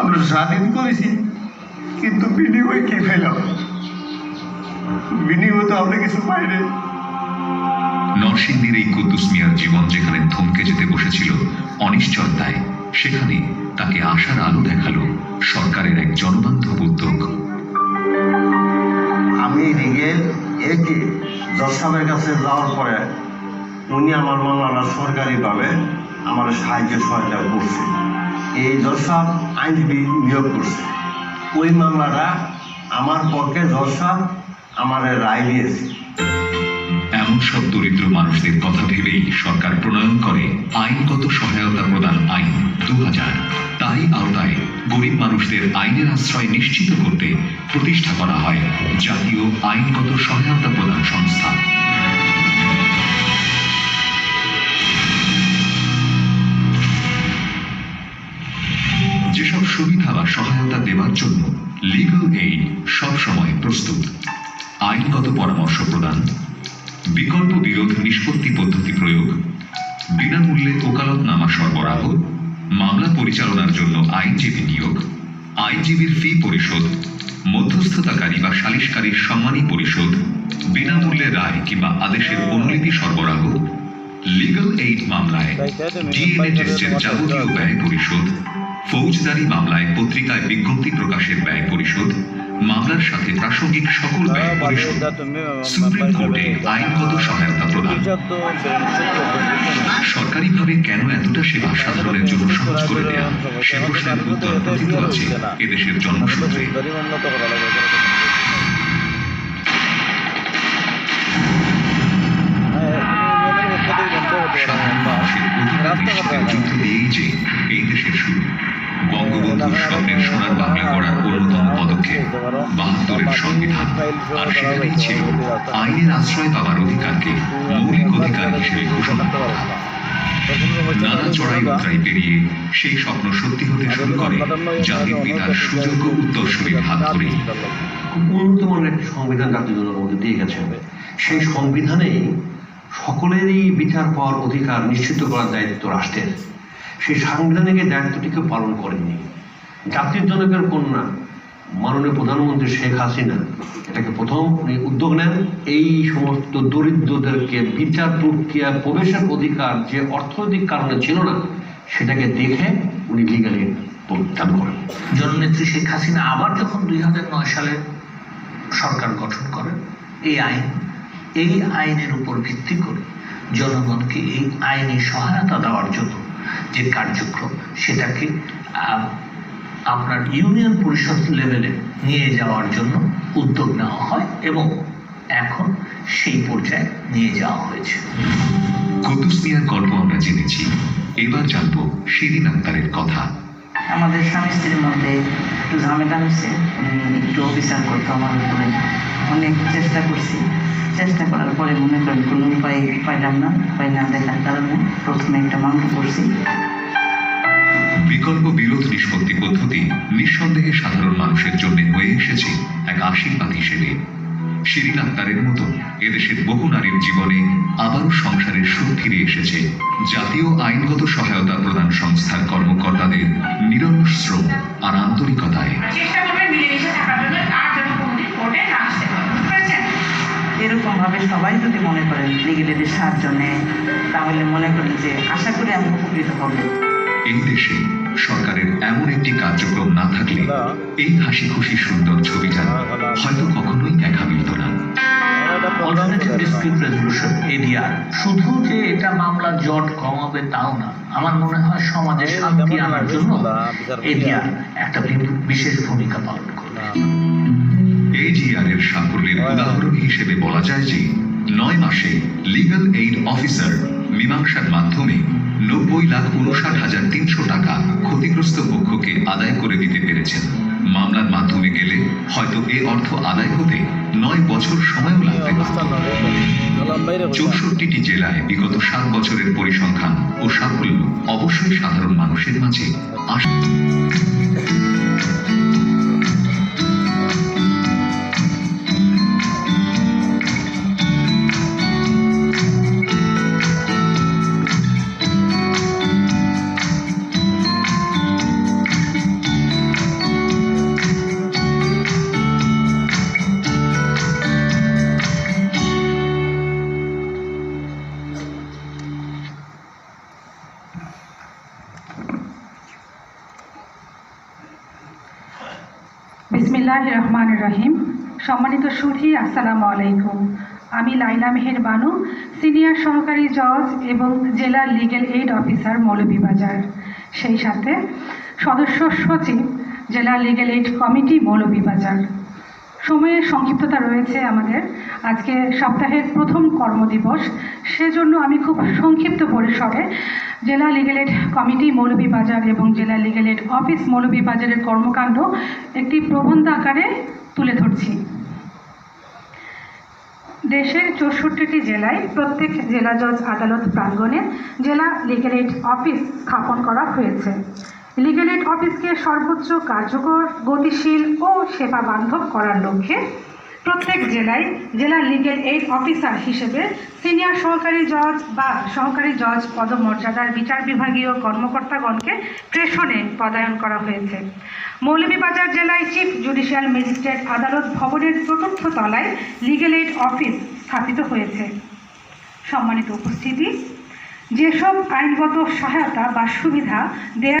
আমরা স্বাধীন করেছি কিন্তু বিনিময় কি পেলাম? বিনিময় তো আমরা কিছু পাইনি নরসিংদীর এই কুদ্দুস মিয়ার জীবন যেখানে থমকে যেতে বসেছিল অনিশ্চয়তায় সেখানে তাকে আশার আলো দেখাল সরকারের এক জনবান্ধব উদ্যোগ। আমি রিগেল একে দর্শকের কাছে যাওয়ার পরে উনি আমার মামলাটা সরকারিভাবে আমার সাহায্য সহায়তা করছে এই দর্শক আইনজীবী নিয়োগ করছে। ওই মামলাটা আমার পক্ষে দর্শক আমার রায় দিয়েছে। এমন সব দরিদ্র মানুষদের কথা ভেবেই সরকার প্রণয়ন করে আইনগত সহায়তা প্রদান আইন দু হাজার তাই আওতায় গরিব মানুষদের আইনের আশ্রয় নিশ্চিত করতে প্রতিষ্ঠা করা হয় জাতীয় আইনগত সহায়তা প্রদান সংস্থা। যেসব সুবিধা বা সহায়তা দেওয়ার জন্য লিগাল এইড সবসময় প্রস্তুত। আইনগত পরামর্শ প্রদান বিকল্প বিরোধ নিষ্পত্তি পদ্ধতি প্রয়োগ বিনামূল্যে ওকালতনামা সরবরাহ মামলা পরিচালনার জন্য আইনজীবী নিয়োগ আইনজীবীর ফি পরিশোধ মধ্যস্থতাকারী বা সালিসকারীর সম্মানী পরিশোধ বিনামূল্যে রায় কিংবা আদেশের অনুলিপি সরবরাহ লিগাল এইড মামলায় ডিএনএ টেস্টের যাবতীয় ব্যয় পরিশোধ ফৌজদারি মামলায় পত্রিকায় বিজ্ঞপ্তি প্রকাশের ব্যয় পরিশোধ মামলার সাথে প্রাসঙ্গিক সকল ব্যয় পরিশোধ সুপ্রিম কোর্টে আইনগত সহায়তা প্রদান। সরকারিভাবে কেন এতটা সেবা সাধারণের জন্য সহজ করে দেয়া সে প্রশ্নের উত্তর প্রথিত আছে এদেশের জন্মসূত্রে নিশ্চিতের যুদ্ধ দিয়েই যে এই দেশের শুরু। বঙ্গবন্ধুর স্বপ্নের সোনার বাংলা করার অন্যতম পদক্ষেপ। বাহাত্তরের সংবিধান আর সেখানেই ছিল আইনের আশ্রয় পাওয়ার অধিকারকে মৌলিক অধিকার হিসেবে ঘোষণা করা। নানা চড়াই উতরাই পেরিয়ে সেই স্বপ্ন সত্যি হতে শুরু করে জাতির পিতার সুযোগ্য উত্তরসূরির হাত ধরে। খুব উন্নত একটি সংবিধান জাতির জন্য মধ্যে দিয়ে গেছে। সেই সংবিধানেই সকলেরই বিচার পাওয়ার অধিকার নিশ্চিত করার দায়িত্ব রাষ্ট্রের। সেই সাংবিধানিক দায়িত্বটিকে পালন করেনি জাতির জনকের কন্যা, মাননীয় প্রধানমন্ত্রী শেখ হাসিনা, এটাকে প্রথম উদ্যোগ নেন। এই সমস্ত দরিদ্রদেরকে বিচার প্রক্রিয়া প্রবেশের অধিকার যে অর্থনৈতিক কারণে ছিল না, সেটাকে দেখে উনি লিগালি চালু করেন। জননেত্রী শেখ হাসিনা আবার যখন দুই সালে সরকার গঠন করেন, এই আইন, এই আইনের উপর ভিত্তি করে জনগণকে এই আইনি সহায়তা দেওয়ার জন্য যে কার্যক্রম সেটাকে আপনার ইউনিয়ন পরিষদ লেভেলে নিয়ে যাওয়ার জন্য উদ্যোগ নেওয়া হয় এবং এখন সেই পর্যায়ে নিয়ে যাওয়া হয়েছে। কুদ্দুস মিয়ার গল্প আমরা জেনেছি। এবার জানব শিরিন আক্তারের কথা। আমাদের স্বামী স্ত্রীর মধ্যে একটু ঝামেলা হয়েছে। একটু অবিচার করতো আমার উপরে অনেক চেষ্টা করছি। চেষ্টা করার পরে মনে করেন কোনো উপায় পাইলাম না, উপায় না দেখার কারণে প্রথমে একটা মামলা করছি। বিকল্প বিরোধ নিষ্পত্তি পদ্ধতি নিঃসন্দেহে সাধারণ মানুষের জন্য হয়ে এসেছে এক আশীর্বাদ হিসেবে। শিরিন আক্তারের মতো। এদেশের বহু নারীর জীবনে আবারও সংসারের সুখ ফিরে এসেছে। জাতীয় আইনগত সহায়তা প্রদান সংস্থার কর্মকর্তাদের নিরলস শ্রম আর আন্তরিকতায়। এরকমভাবে সবাই যদি মনে করেন লিগেলিদের সাহায্য নেয় তাহলে মনে করেন যে আশা করি আমি উপকৃত হব। এই দেশে সরকারের এমন একটি কার্যক্রম না থাকলে এই হাসি খুশি সুন্দর ছবিটা রেজলিউশন এডিআর শুধু যে এটা মামলা জট কমাবে তাও না আমার মনে হয় সমাজে শান্তি আনার জন্য এডিআর একটা বিশেষ ভূমিকা পালন করবে। এজিআর এর সাফল্যের উদাহরণ হিসেবে বলা যায় যে নয় মাসে লিগ্যাল এইড অফিসার মীমাংসার মাধ্যমে নব্বই লাখ উনষাট হাজার তিনশো টাকা ক্ষতিগ্রস্ত পক্ষকে আদায় করে দিতে পেরেছেন। মামলার মাধ্যমে গেলে হয়তো এ অর্থ আদায় হতে নয় বছর সময়ও লাগতে পারত চৌষট্টিটি জেলায় বিগত সাত বছরের পরিসংখ্যান ও সাফল্য অবশ্যই সাধারণ মানুষের মাঝে আশা বিসমিল্লাহ রহমান রহিম। সম্মানিত সুধী, আসসালামু আলাইকুম। আমি লাইলা মেহের বানু, সিনিয়র সহকারী জজ এবং জেলা লিগেল এইড অফিসার, মৌলভীবাজার। সেই সাথে সদস্য সচিব, জেলা লিগেল এইড কমিটি, মৌলভীবাজার। সময়ের সংক্ষিপ্ততা রয়েছে আমাদের। আজকে সপ্তাহের প্রথম কর্মদিবস। সেজন্য আমি খুব সংক্ষিপ্ত পরিসরে জেলা লিগেল এড কমিটি মৌলভীবাজার এবং জেলা লিগেল এড অফিস মৌলভীবাজারের কর্মকাণ্ড একটি প্রবন্ধ আকারে তুলে ধরছি। দেশের চৌষট্টিটি জেলায় প্রত্যেক জেলা জজ আদালত প্রাঙ্গণে জেলা লিগেল এইড অফিস স্থাপন করা হয়েছে। লিগেল এইড অফিসকে সর্বোচ্চ কার্যকর, গতিশীল ও সেবা বান্ধব করার লক্ষ্যে প্রত্যেক জেলায় জেলা লিগেল এইড অফিসার হিসেবে সিনিয়র সহকারী জজ বা সহকারী জজ পদমর্যাদার বিচার বিভাগীয় কর্মকর্তাগণকে প্রেষণে পদায়ন করা হয়েছে। মৌলভীবাজার জেলায় চিফ জুডিশিয়াল ম্যাজিস্ট্রেট আদালত ভবনের চতুর্থ তলায় লিগেল এইড অফিস স্থাপিত হয়েছে। সম্মানিত উপস্থিতি, যেসব আইনগত সহায়তা বা সুবিধা দেয়া